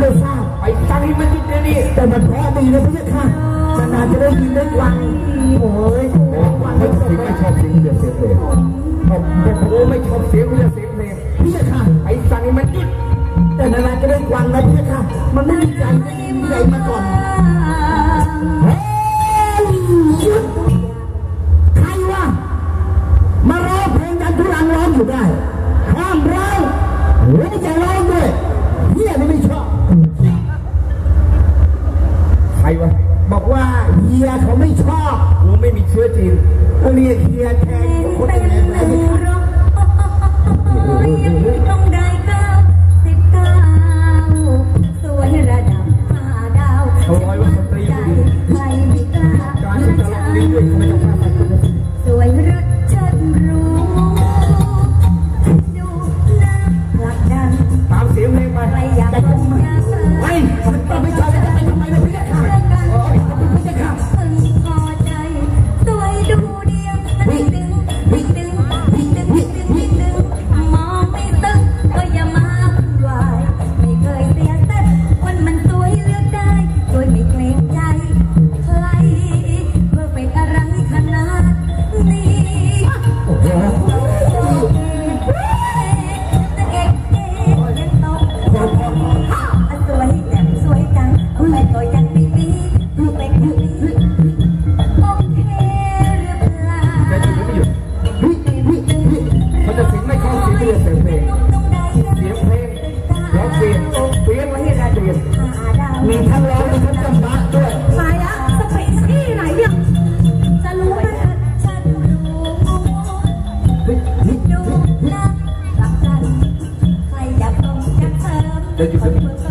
ไม่ทราบไปฟังให้มันคิดนะนี่แต่มันเพราะดีนะพี่ค่ะนานจะได้ยินได้ฟังโอ้ยวันไม่ชอบไม่ชอบเสียงเดือเสียงเพลงผมผโอ้ไม่ชอบเสียงเดืเสียงเพลงพี่ค่ะไอ้ฟังให้มันหยุดแต่นานๆจะได้ฟังนะพี่ค่ะ มันไม่มีใจไม่มีใจมาก่อนใครวะมารองเพลงดันทุรังร้องอยู่ได้ห้ามร้องหรือจะร้อง ก็ยังไม่มีเป็นแบบนี้โอเคหรือเปล่าจะหยุดไม่หยุดเขาจะเสียงไม่ชอบเสียงเรือเสียงเพลงเสียงเพลงร้องเปลี่ยนเปลี่ยนมาให้ได้เปลี่ยนหาดาวมีทั้งร้องมีทั้งจำบะ จะ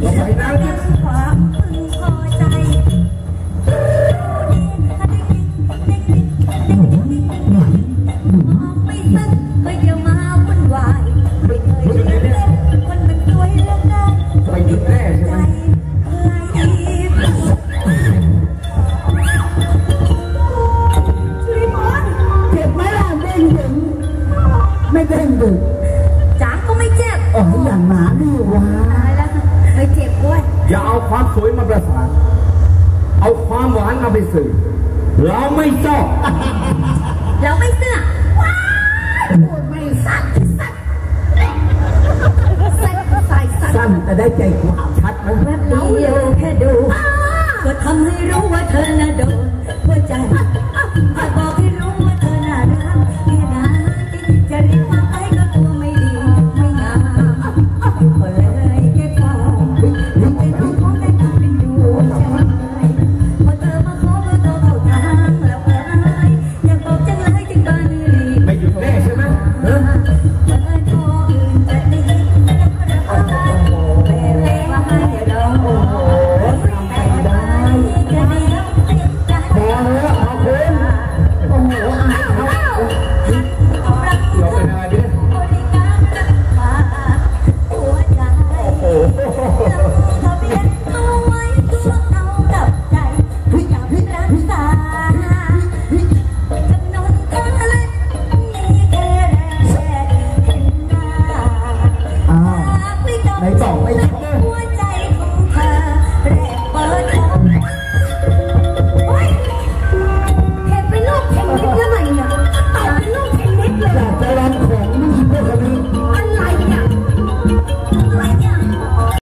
หยุดหรือไม่หยุดกับฉันความพึงพอใจมองไม่ซึ้งก็อย่ามาวุ่นวายไม่เคยเล่นคนมันสวยแล้วก็ไปหยุดแน่ใช่ไหมใครช่วยบอลเจ็บไหมล่ะเด้งดึงไม่เด้งดึงจ๋าก็ไม่เจ็บโอ้ยอย่างหมานี่วะ อย่าเอาความสวยมาประสาน เอาความหวานมาไปสื่อ เราไม่ชอบ เราไม่เสื้อว้ายพูดไม่สั้นสั้นใส่ใส่ใส่สั้นแต่ได้ใจความชัดนะ